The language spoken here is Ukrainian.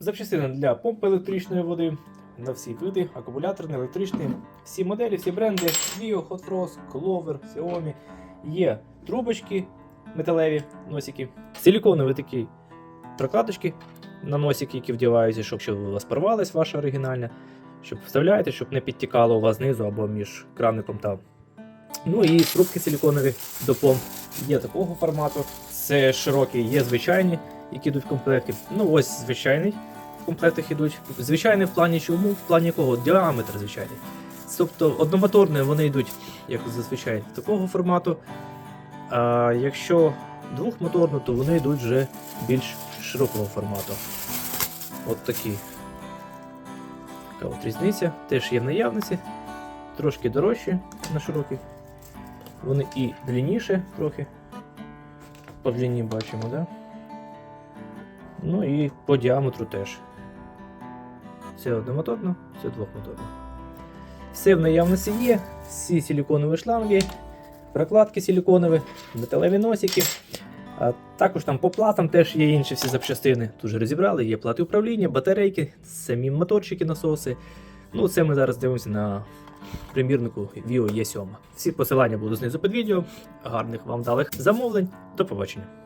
Запчастини для помпи електричної води на всі види, акумуляторні, електричні, всі моделі, всі бренди, Vio, Hot Frost, Clover, Xiaomi. Є трубочки металеві носики, силіконові такі прокладочки на носики, які вдіваються, щоб якщо у вас порвалась ваша оригінальна, щоб вставляєте, щоб не підтікало у вас знизу або між краником там. Ну і трубки силіконові до помп є такого формату. Це широкі, є звичайні, які йдуть в комплекті. Ну ось звичайний в комплектах йдуть. Звичайний в плані чому? В плані якого? Діаметр звичайний. Тобто одномоторні вони йдуть, як зазвичай, такого формату. А якщо двохмоторно, то вони йдуть вже більш широкого формату. От такі. Така от різниця. Теж є в наявності. Трошки дорожчі на широкі. Вони і длинніші трохи. По длині бачимо, да? Ну і по діаметру теж. Це одномоторно, це двохмоторно. Все в наявності є, всі силіконові шланги, прокладки силіконові, металеві носики. А також там по платам теж є інші всі запчастини. Тут же розібрали, є плати управління, батарейки, самі моторчики, насоси. Ну, це ми зараз дивимося на примірнику Vio E7. Всі посилання будуть знизу під відео. Гарних вам далих замовлень. До побачення.